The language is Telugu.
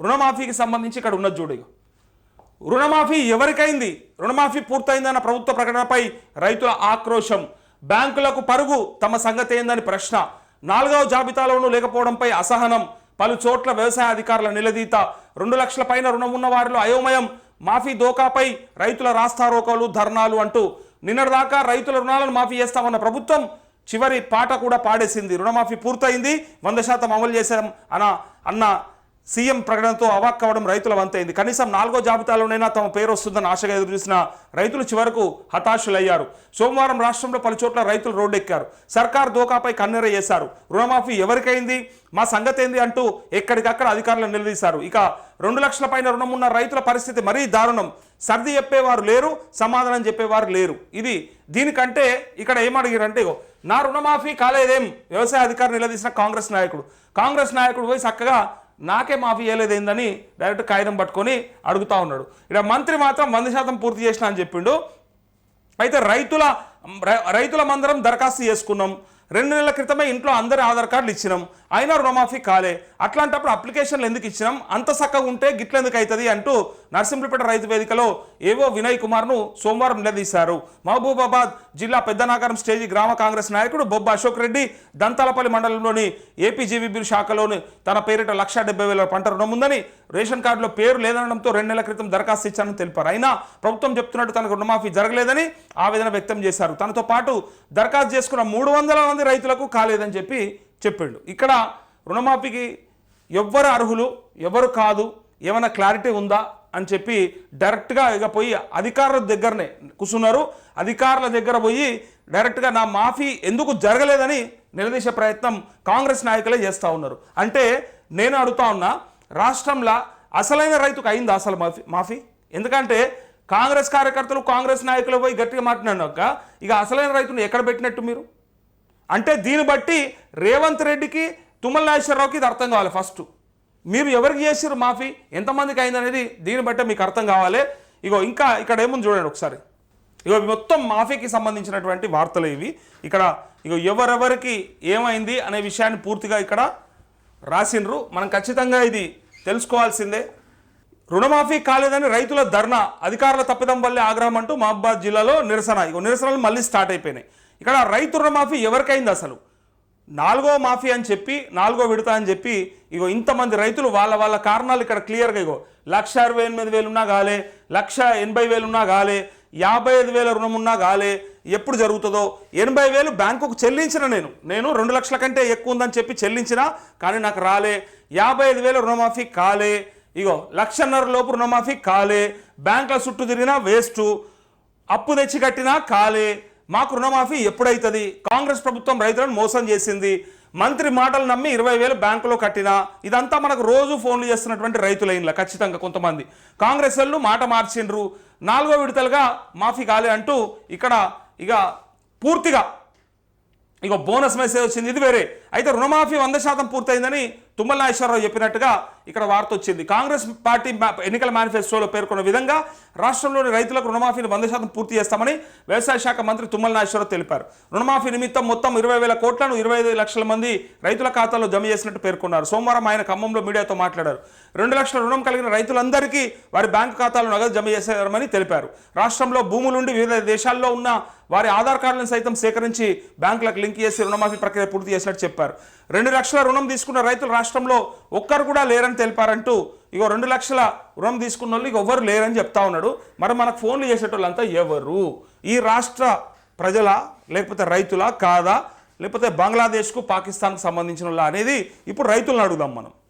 రుణమాఫీకి సంబంధించి ఇక్కడ ఉన్నది చూడు రుణమాఫీ ఎవరికైంది? రుణమాఫీ పూర్తయిందన్న ప్రభుత్వ ప్రకటనపై రైతుల ఆక్రోశం. బ్యాంకులకు పరుగు తమ సంగతి ఏందని ప్రశ్న. నాలుగవ జాబితాలోనూ లేకపోవడంపై అసహనం. పలు చోట్ల వ్యవసాయ అధికారుల నిలదీత. రెండు లక్షల పైన రుణం ఉన్న వారిలో అయోమయం. మాఫీ దోకాపై రైతుల రాస్తారోకోలు ధర్నాలు అంటూ. నిన్నటిదాకా రైతుల రుణాలను మాఫీ చేస్తామన్న ప్రభుత్వం చివరి పాట కూడా పాడేసింది. రుణమాఫీ పూర్తయింది. వంద శాతం అమలు చేశాం అన్న అన్న సీఎం ప్రకటనతో అవాక్కవడం రైతుల వంతైంది. కనీసం నాలుగో జాబితాలోనైనా తమ పేరు వస్తుందని ఆశగా ఎదురుచూసిన రైతులు చివరకు హతాశులయ్యారు. సోమవారం రాష్ట్రంలో పలు చోట్ల రైతులు రోడ్డెక్కారు. సర్కార్ దోకాపై కన్నెర చేశారు రుణమాఫీ ఎవరికైంది? మా సంగతి ఏంది అంటూ ఎక్కడికక్కడ అధికారులను నిలదీశారు. ఇక రెండు లక్షల పైన రుణం ఉన్న రైతుల పరిస్థితి మరీ దారుణం. సర్ది చెప్పేవారు లేరు సమాధానం చెప్పేవారు లేరు. ఇది దీనికంటే ఇక్కడ ఏమడిగారంటే ఇగో, నా రుణమాఫీ కాలేదేం? వ్యవసాయ అధికారి నిలదీసిన కాంగ్రెస్ నాయకుడు. కాంగ్రెస్ నాయకుడు పోయి చక్కగా నాకే మాఫీ చేయలేదేందని డైరెక్ట్ కాగితం పట్టుకొని అడుగుతా ఉన్నాడు. ఇక్కడ మంత్రి మాత్రం వంద శాతం పూర్తి చేసిన అని చెప్పిండు. అయితే రైతుల రైతుల మందరం దరఖాస్తు చేసుకున్నాం. రెండు నెలల క్రితమే ఇంట్లో అందరి ఆధార్ కార్డులు ఇచ్చినాం. అయినా రుణమాఫీ కాలే. అట్లాంటప్పుడు అప్లికేషన్లు ఎందుకు ఇచ్చినాం? అంత చక్కగా ఉంటే గిట్లెందుకు అవుతుంది అంటూ నర్సింహులపేట రైతు వేదికలో ఏవో వినయ్ కుమార్ను సోమవారం నిలదీశారు. మహబూబాబాద్ జిల్లా పెద్దనాగరం స్టేజీ గ్రామ కాంగ్రెస్ నాయకుడు బొబ్బ అశోక్ రెడ్డి దంతాలపల్లి మండలంలోని ఏపీజీవీబీ శాఖలోని తన పేరిట లక్ష డెబ్బై వేల పంట రుణం ఉందని రేషన్ కార్డులో పేరు లేదనడంతో రెండు నెలల క్రితం దరఖాస్తు ఇచ్చానని తెలిపారు. అయినా ప్రభుత్వం చెప్తున్నట్టు తనకు రుణమాఫీ జరగలేదని ఆవేదన వ్యక్తం చేశారు. తనతో పాటు దరఖాస్తు చేసుకున్న మూడు వందల మంది రైతులకు కాలేదని చెప్పి చెప్పిండు ఇక్కడ రుణమాఫీకి ఎవ్వరు అర్హులు ఎవరు కాదు ఏమైనా క్లారిటీ ఉందా అని చెప్పి డైరెక్ట్గా ఇక పోయి అధికారుల దగ్గరనే కూర్చున్నారు. అధికారుల దగ్గర పోయి డైరెక్ట్గా నా మాఫీ ఎందుకు జరగలేదని నిలదీసే ప్రయత్నం కాంగ్రెస్ నాయకులే చేస్తూ ఉన్నారు. అంటే నేను అడుగుతా ఉన్నా రాష్ట్రంలో అసలైన రైతుకు అయిందా అసలు మాఫీ మాఫీ? ఎందుకంటే కాంగ్రెస్ కార్యకర్తలు కాంగ్రెస్ నాయకులు పోయి గట్టిగా మాట్లాడినాక ఇక అసలైన రైతును ఎక్కడ పెట్టినట్టు మీరు? అంటే దీన్ని బట్టి రేవంత్ రెడ్డికి తుమ్మల నాగేశ్వరరావుకి ఇది అర్థం కావాలి ఫస్ట్. మీరు ఎవరికి చేసారు మాఫీ? ఎంతమందికి అయిందనేది దీన్ని బట్టే మీకు అర్థం కావాలి. ఇగో ఇంకా ఇక్కడ ఏముంది చూడండి ఒకసారి. ఇగో మొత్తం మాఫీకి సంబంధించినటువంటి వార్తలు ఇవి. ఇక్కడ ఇగో ఎవరెవరికి ఏమైంది అనే విషయాన్ని పూర్తిగా ఇక్కడ రాసిండ్రు. మనం ఖచ్చితంగా ఇది తెలుసుకోవాల్సిందే. రుణమాఫీ కాలేదని రైతుల ధర్నా అధికారుల తప్పిదం వల్లే ఆగ్రహం అంటూ మహబాద్ జిల్లాలో నిరసన. ఇగో నిరసనలు మళ్ళీ స్టార్ట్ అయిపోయినాయి. ఇక్కడ రైతు రుణమాఫీ ఎవరికైంది అసలు? నాలుగో మాఫీ అని చెప్పి నాలుగో విడత అని చెప్పి ఇగో ఇంతమంది రైతులు వాళ్ళ వాళ్ళ కారణాలు ఇక్కడ క్లియర్గా ఇగో లక్ష అరవై ఎనిమిది వేలు ఉన్నా కాలే లక్ష ఎనభై వేలు ఉన్నా కాలే యాభై ఐదు వేల రుణం ఉన్నా కాలే ఎప్పుడు జరుగుతుందో? ఎనభై వేలు బ్యాంకుకు చెల్లించిన నేను. నేను రెండు లక్షల కంటే ఎక్కువ ఉందని చెప్పి చెల్లించిన కానీ నాకు రాలే. యాభై ఐదు వేల రుణమాఫీ కాలే ఇగో లక్షన్నర లోపు రుణమాఫీ కాలే బ్యాంకుల చుట్టూ తిరిగినా వేస్టు అప్పు తెచ్చి కట్టినా కాలే మాకు రుణమాఫీ ఎప్పుడైతుంది? కాంగ్రెస్ ప్రభుత్వం రైతులను మోసం చేసింది. మంత్రి మాటలు నమ్మి ఇరవై వేలు బ్యాంకులో కట్టినా ఇదంతా మనకు రోజు ఫోన్లు చేస్తున్నటువంటి రైతులైన్ల ఖచ్చితంగా కొంతమంది. కాంగ్రెస్ వాళ్ళు మాట మార్చిండ్రు. నాలుగో విడతలుగా మాఫీ కాలే అంటూ ఇక్కడ ఇక పూర్తిగా ఇక బోనస్ మెసేజ్ వచ్చింది. ఇది వేరే. అయితే రుణమాఫీ వంద శాతం పూర్తయిందని తుమ్మల నాగేశ్వరరావు చెప్పినట్టుగా ఇక్కడ వార్త వచ్చింది. కాంగ్రెస్ పార్టీ ఎన్నికల మేనిఫెస్టోలో పేర్కొన్న విధంగా రాష్ట్రంలోని రైతులకు రుణమాఫీని వంద శాతం పూర్తి చేస్తామని వ్యవసాయ శాఖ మంత్రి తుమ్మల నాగేశ్వరరావు తెలిపారు. రుణమాఫీ నిమిత్తం మొత్తం ఇరవై వేల కోట్లను ఇరవై ఐదు లక్షల మంది రైతుల ఖాతాలో జమ చేసినట్టు పేర్కొన్నారు. సోమవారం ఆయన ఖమ్మంలో మీడియాతో మాట్లాడారు. రెండు లక్షల రుణం కలిగిన రైతులందరికీ వారి బ్యాంకు ఖాతాలో నగదు జమ చేశారని తెలిపారు. రాష్ట్రంలో భూములుండి వివిధ దేశాల్లో ఉన్న వారి ఆధార్ కార్డులను సైతం సేకరించి బ్యాంకులకు లింక్ చేసి రుణమాఫీ ప్రక్రియ పూర్తి చేసినట్టు చెప్పారు. రెండు లక్షల రుణం తీసుకున్న రైతులు రాష్ట్రంలో ఒక్కరు కూడా లేరని తెలిపారంటూ ఇగో రెండు లక్షల రుణం తీసుకున్న వాళ్ళు ఇక ఎవ్వరు లేరని చెప్తా ఉన్నాడు. మరి మనకు ఫోన్లు చేసేటోళ్ళంతా ఎవరు? ఈ రాష్ట్ర ప్రజల లేకపోతే రైతుల కాదా? లేకపోతే బంగ్లాదేశ్కు పాకిస్తాన్కు సంబంధించిన వాళ్ళ అనేది ఇప్పుడు రైతులను అడుగుదాం మనం.